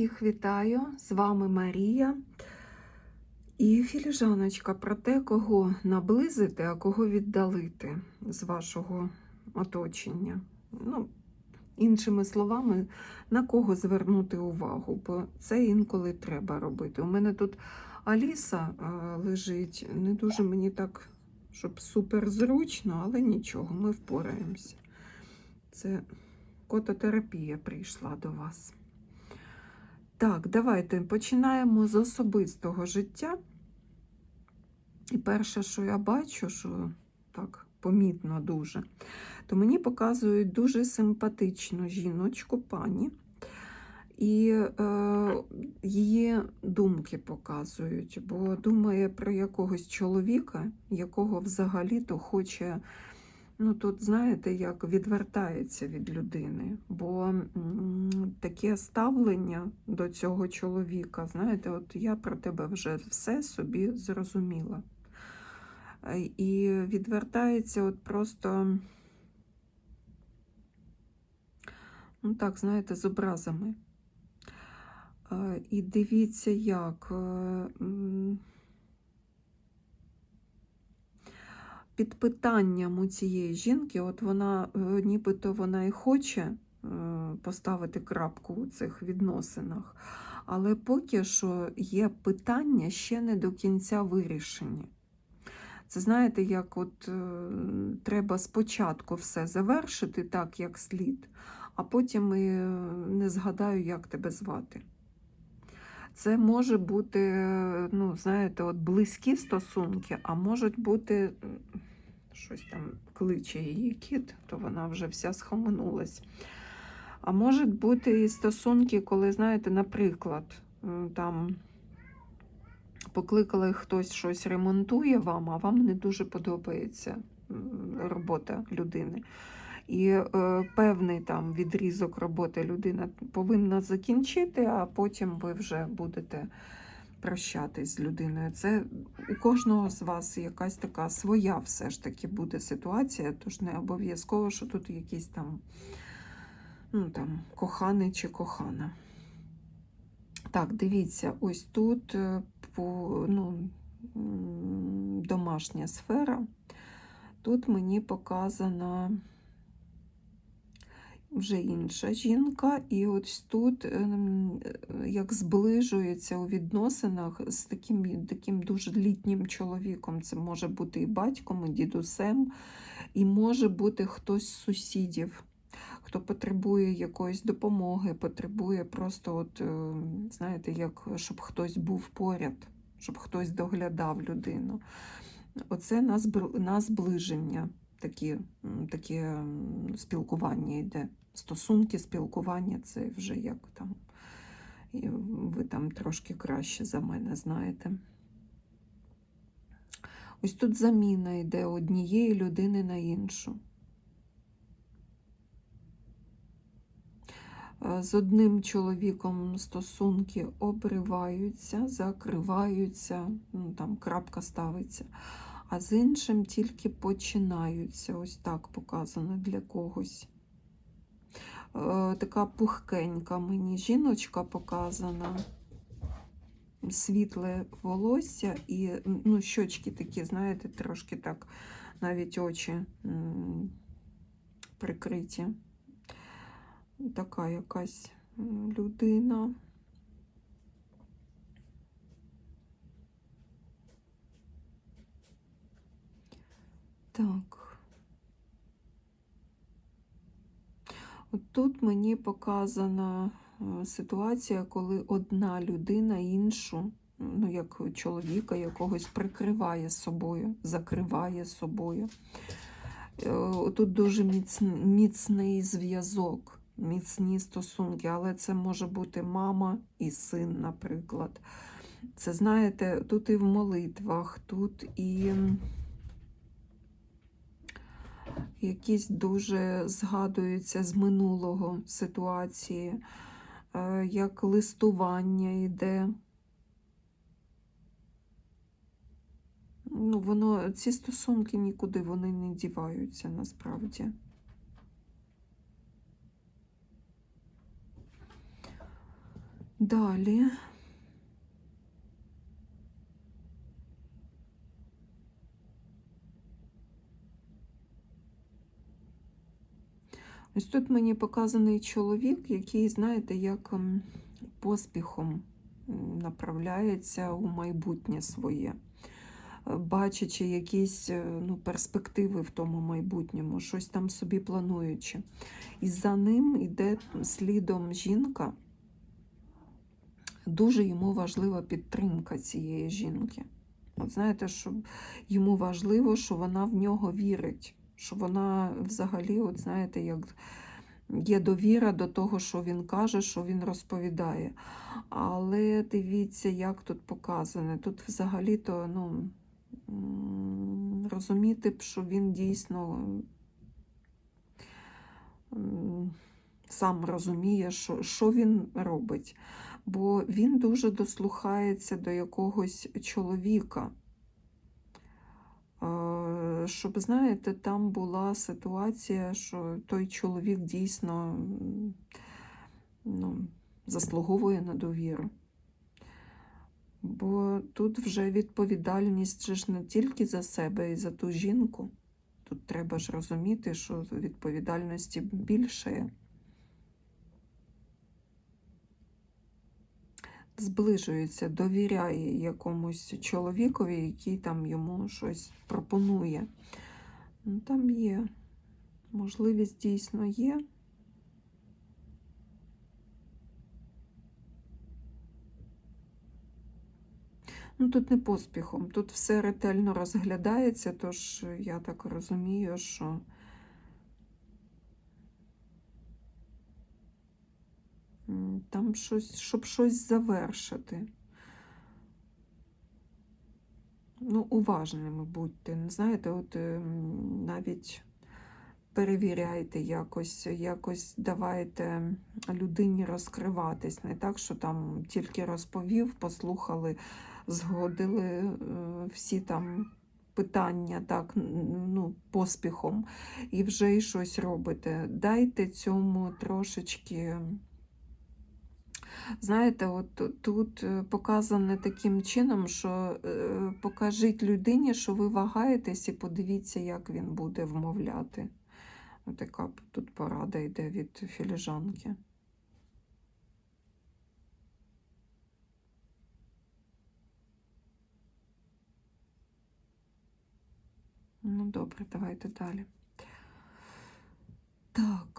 Всіх вітаю! З вами Марія. І філіжаночка про те, кого наблизити, а кого віддалити з вашого оточення. Ну, іншими словами, на кого звернути увагу, бо це інколи треба робити. У мене тут Аліса е, лежить, не дуже мені так, щоб супер зручно, але нічого, ми впораємося. Це кототерапія прийшла до вас. Так, давайте починаємо з особистого життя. І перше, що я бачу, що так помітно дуже, то мені показують дуже симпатичну жіночку, пані, і е, її думки показують, бо думає про якогось чоловіка, якого взагалі-то хоче. Ну, тут, знаєте, як відвертається від людини, бо таке ставлення до цього чоловіка, знаєте, от я про тебе вже все собі зрозуміла. Е, І відвертається от просто, ну так, знаєте, з образами. Е, І дивіться, як. е, м, під питанням у цієї жінки, от вона е, нібито вона і хоче е, поставити крапку у цих відносинах, але поки що є питання ще не до кінця вирішені. Це знаєте, як от е, треба спочатку все завершити так, як слід, а потім і не згадаю, як тебе звати. Це може бути, ну, знаєте, от близькі стосунки, а можуть бути щось там кличе її кіт, то вона вже вся схаменулась. А можуть бути і стосунки, коли, знаєте, наприклад, там покликали хтось щось ремонтує вам, а вам не дуже подобається робота людини. І е, певний там відрізок роботи людина повинна закінчити, а потім ви вже будете прощатись з людиною. Це у кожного з вас якась така своя все ж таки буде ситуація, тож не обов'язково, що тут якийсь там, ну, там коханий чи кохана. Так, дивіться, ось тут е, по, ну, домашня сфера. Тут мені показана вже інша жінка, і ось тут ем, як зближується у відносинах з таким, таким дуже літнім чоловіком. Це може бути і батьком, і дідусем, і може бути хтось з сусідів, хто потребує якоїсь допомоги, потребує просто, от, е, знаєте, як щоб хтось був поряд, щоб хтось доглядав людину. Оце на, зближення такі, м, таке спілкування йде. Стосунки, спілкування це вже як там. І ви там трошки краще за мене знаєте. Ось тут заміна йде однієї людини на іншу. Е, З одним чоловіком стосунки обриваються, закриваються, ну, там крапка ставиться, а з іншим тільки починаються. Ось так показано для когось. Е, Така пухкенька мені жіночка показана, світле волосся і ну, щочки такі, знаєте, трошки так, навіть очі прикриті. Така якась людина. Так. От тут мені показана е, ситуація, коли одна людина іншу, ну як чоловіка якогось прикриває собою, закриває собою. Е, Тут дуже міцн- міцний зв'язок, міцні стосунки, але це може бути мама і син, наприклад. Це знаєте, тут і в молитвах, тут і якісь дуже згадуються з минулого ситуації, е, як листування йде. Ну, воно, ці стосунки нікуди вони не діваються насправді. Далі. Ось тут мені показаний чоловік, який, знаєте, як ем, поспіхом направляється у майбутнє своє, Е, бачачи якісь е, ну, перспективи в тому майбутньому, щось там собі плануючи. І за ним йде слідом жінка. Дуже йому важлива підтримка цієї жінки. От знаєте, що йому важливо, що вона в нього вірить, що вона взагалі, от знаєте, як є довіра до того, що він каже, що він розповідає. Але дивіться, як тут показане. Тут взагалі-то ну, розуміти б, що він дійсно сам розуміє, що, що він робить. Бо він дуже дослухається до якогось чоловіка. Е, Щоб, знаєте, там була ситуація, що той чоловік дійсно ну, заслуговує на довіру. Бо тут вже відповідальність ж не тільки за себе і за ту жінку. Тут треба ж розуміти, що відповідальності більше. Зближується, довіряє якомусь чоловікові, який там йому щось пропонує. Ну, там є. Можливість дійсно є. Ну, тут не поспіхом, тут все ретельно розглядається, тож я так розумію, що там щось, щоб щось завершити. Ну, уважними будьте. Знаєте, от ем, навіть перевіряйте якось, якось давайте людині розкриватись. Не так, що там тільки розповів, послухали, згодили е, всі там питання так, ну, поспіхом і вже й щось робите. Дайте цьому трошечки. Знаєте, от тут е, показане таким чином, що е, покажіть людині, що ви вагаєтесь, і подивіться, як він буде вмовляти. От Така тут порада йде від філіжанки. Ну, добре, давайте далі. Так.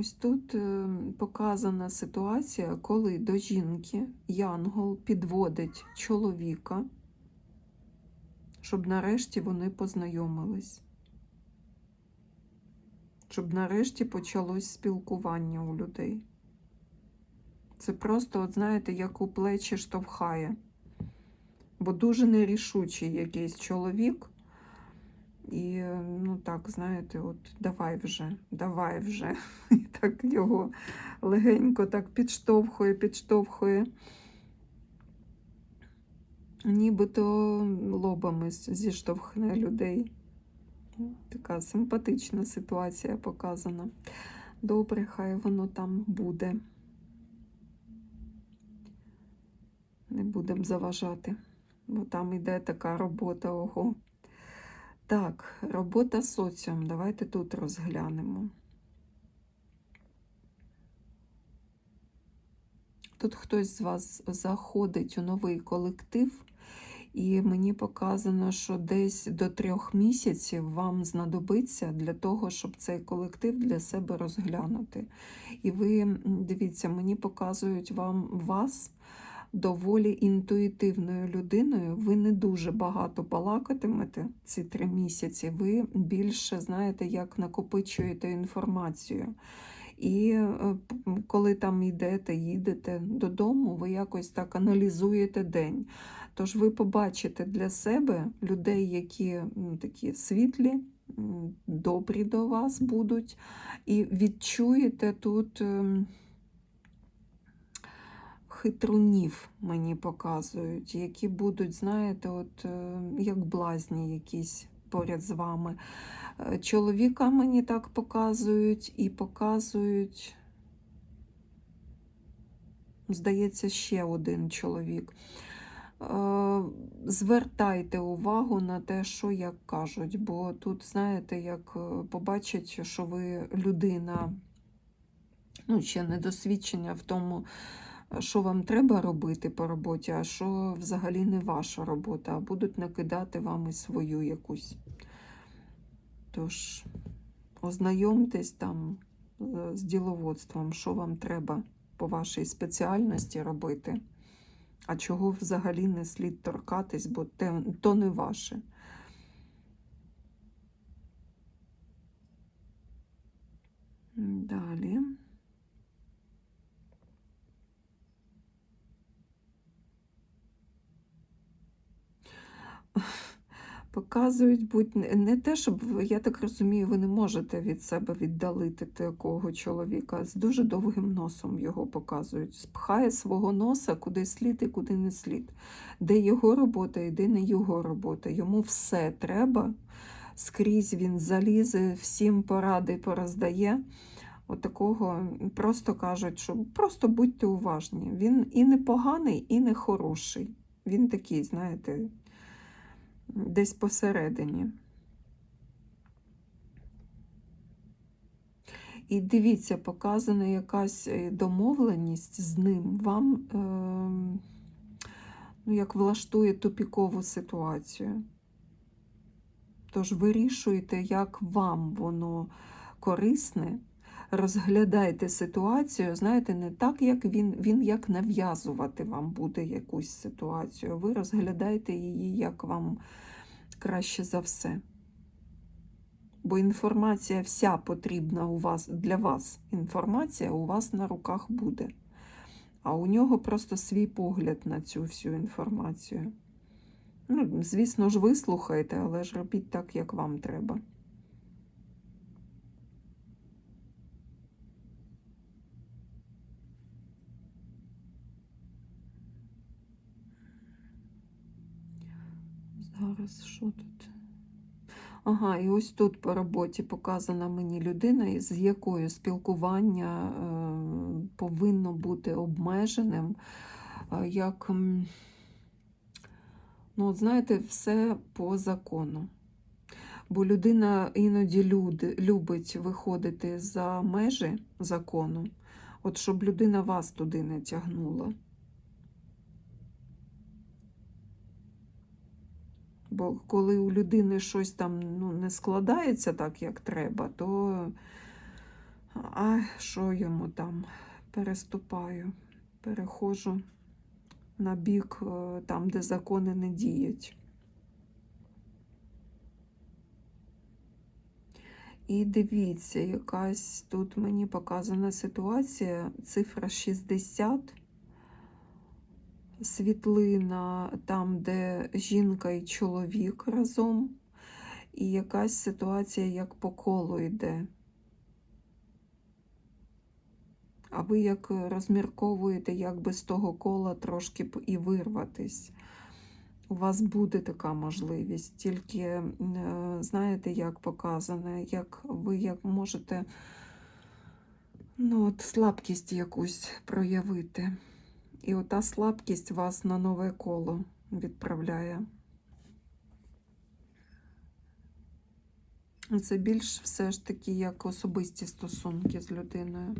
Ось тут е, показана ситуація, коли до жінки Янгол підводить чоловіка, щоб нарешті вони познайомились. Щоб нарешті почалось спілкування у людей. Це просто, от знаєте, як у плечі штовхає. Бо дуже нерішучий якийсь чоловік. І, ну так, знаєте, от давай вже, давай вже. І так його легенько так підштовхує, підштовхує. Нібито лобами зіштовхне людей. Така симпатична ситуація показана. Добре, хай воно там буде. Не будемо заважати, бо там іде така робота ого. Так, робота з соціум. Давайте тут розглянемо. Тут хтось з вас заходить у новий колектив, і мені показано, що десь до трьох місяців вам знадобиться для того, щоб цей колектив для себе розглянути. І ви, дивіться, мені показують вам вас доволі інтуїтивною людиною. Ви не дуже багато балакатимете ці три місяці. Ви більше знаєте, як накопичуєте інформацію. І е, коли там йдете, їдете додому, ви якось так аналізуєте день. Тож ви побачите для себе людей, які такі світлі, добрі до вас будуть, і відчуєте тут. Хитрунів мені показують, які будуть, знаєте, от е, як блазні якісь поряд з вами. Е, Чоловіка мені так показують і показують, здається, ще один чоловік. Е, Звертайте увагу на те, що як кажуть, бо тут, знаєте, як побачать, що ви людина, ну, ще недосвідчення в тому, що вам треба робити по роботі, а що взагалі не ваша робота, а будуть накидати вам і свою якусь. Тож, ознайомтесь там е, з діловодством, що вам треба по вашій спеціальності робити, а чого взагалі не слід торкатись, бо те, то не ваше. Далі. Показують, будь не те, щоб я так розумію, ви не можете від себе віддалити такого чоловіка. З дуже довгим носом його показують. Спхає свого носа куди слід і куди не слід. Де його робота і де не його робота. Йому все треба. Скрізь він залізе, всім поради пороздає. Отакого просто кажуть, що просто будьте уважні. Він і не поганий, і не хороший. Він такий, знаєте, десь посередині. І дивіться, показана якась е, домовленість з ним, вам е, ну, як влаштує тупікову ситуацію. Тож вирішуйте, як вам воно корисне, розглядайте ситуацію, знаєте, не так, як він, він як нав'язувати вам буде якусь ситуацію. Ви розглядаєте її, як вам краще за все. Бо інформація вся потрібна у вас для вас. Інформація у вас на руках буде. А у нього просто свій погляд на цю всю інформацію. Ну, звісно ж, вислухайте, але ж робіть так, як вам треба. Зараз що тут? Ага, і ось тут по роботі показана мені людина, з якою спілкування е, повинно бути обмеженим. Е, як, ну, от знаєте, все по закону. Бо людина іноді люди, любить виходити за межі закону, от щоб людина вас туди не тягнула. Бо коли у людини щось там ну, не складається так, як треба, то а що йому там переступаю, перехожу на бік е, там, де закони не діють. І дивіться, якась тут мені показана ситуація, цифра 60 світлина там, де жінка і чоловік разом, і якась ситуація як по колу йде. А ви як розмірковуєте, як би з того кола трошки і вирватись. У вас буде така можливість, тільки е, знаєте, як показане, як ви як можете ну, от, слабкість якусь проявити. І ота слабкість вас на нове коло відправляє. Це більш все ж таки як особисті стосунки з людиною.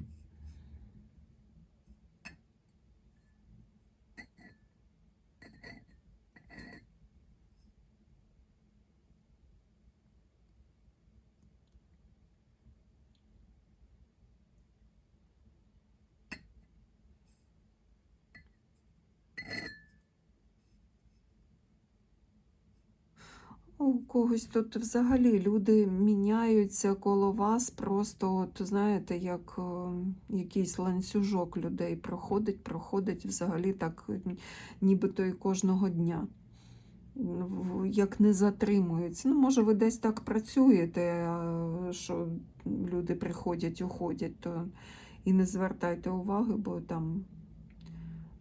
У когось тут взагалі люди міняються коло вас, просто, от, знаєте, як е, якийсь ланцюжок людей проходить, проходить взагалі так, нібито і кожного дня. Як не затримуються. Ну, може, ви десь так працюєте, що люди приходять, уходять, то і не звертайте уваги, бо там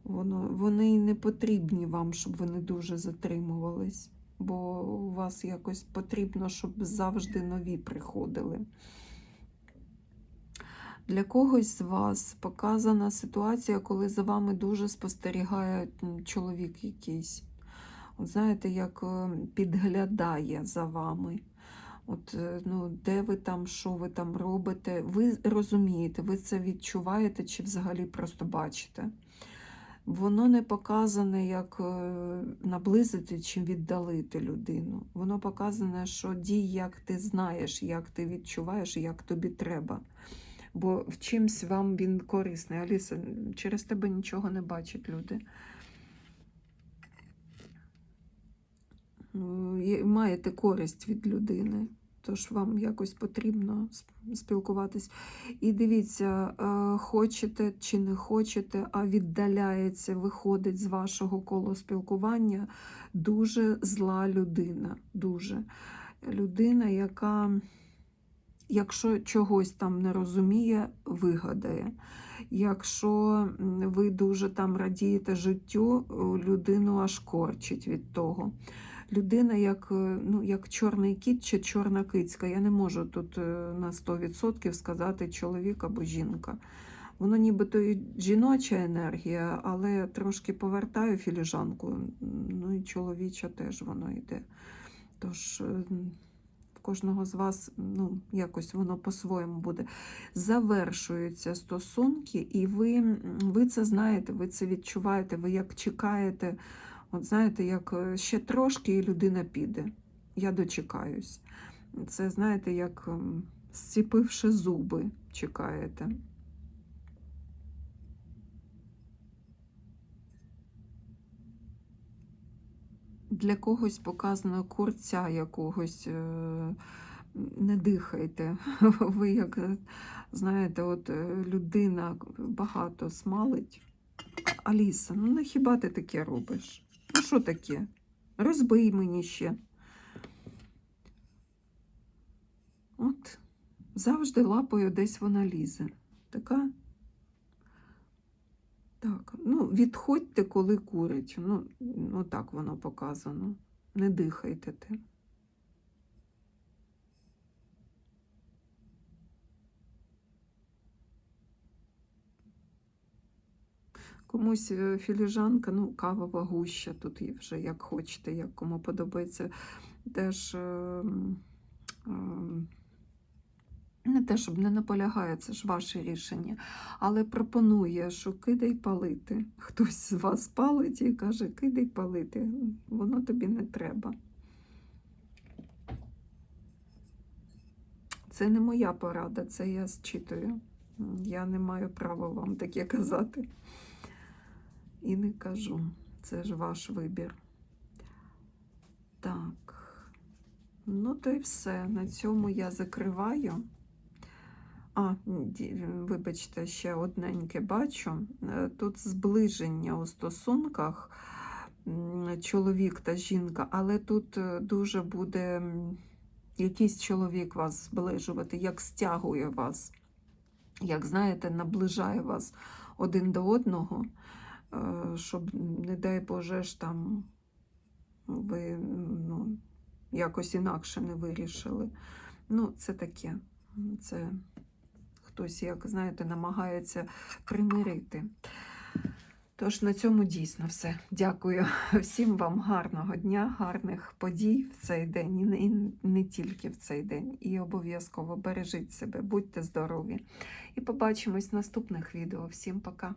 воно, вони і не потрібні вам, щоб ви не дуже затримувались. Бо у вас якось потрібно, щоб завжди нові приходили. Для когось з вас показана ситуація, коли за вами дуже спостерігає чоловік якийсь. От знаєте, як е, підглядає за вами. От, е, ну, де ви там, що ви там робите, ви розумієте, ви це відчуваєте чи взагалі просто бачите. Воно не показане, як е, наблизити чи віддалити людину. Воно показане, що дій, як ти знаєш, як ти відчуваєш, як тобі треба. Бо в чимсь вам він корисний. Аліса, через тебе нічого не бачать люди. Ну, Маєте користь від людини, тож вам якось потрібно спілкуватись. І дивіться, е, хочете чи не хочете, а віддаляється, виходить з вашого коло спілкування дуже зла людина. Дуже. Людина, яка, якщо чогось там не розуміє, вигадає. Якщо ви дуже там радієте життю, людину аж корчить від того. Людина як, е, ну, як чорний кіт чи чорна кицька. Я не можу тут е, на 100% сказати чоловік або жінка. Воно нібито і жіноча енергія, але трошки повертаю філіжанку. Ну і чоловіча теж воно йде. Тож е, кожного з вас ну, якось воно по-своєму буде. Завершуються стосунки, і ви, ви це знаєте, ви це відчуваєте, ви як чекаєте. От знаєте, як е, ще трошки і людина піде. Я дочекаюсь. Це, знаєте, як ем, зціпивши зуби, чекаєте. Для когось показано курця якогось. е, Не дихайте. Ви як, е, знаєте, от людина багато смалить. Аліса, ну хіба ти таке робиш? Ну що таке? Розбий мені ще. От завжди лапою десь вона лізе. Така. Так, ну відходьте, коли курить. Ну, Отак воно показано. Не дихайте ти. Комусь е, філіжанка, ну, кавова гуща, тут вже як хочете, як кому подобається. Теж е, е, не те, щоб не наполягає, це ж ваше рішення, але пропонує, що кидай палити. Хтось з вас палить і каже, кидай палити, воно тобі не треба. Це не моя порада, це я зчитую. Я не маю права вам таке казати. І не кажу. Це ж ваш вибір. Так. Ну, то й все. На цьому я закриваю. А, вибачте, ще одненьке бачу. Е, Тут зближення у стосунках чоловік та жінка, але тут е, дуже буде якийсь чоловік вас зближувати, як стягує вас, як знаєте, наближає вас один до одного, щоб, не дай Боже, ж там ви ну, якось інакше не вирішили. Ну, це таке. Це хтось, як знаєте, намагається примирити. Тож на цьому дійсно все. Дякую всім вам гарного дня, гарних подій в цей день і не, і не тільки в цей день. І обов'язково бережіть себе, будьте здорові. І побачимось в наступних відео. Всім пока!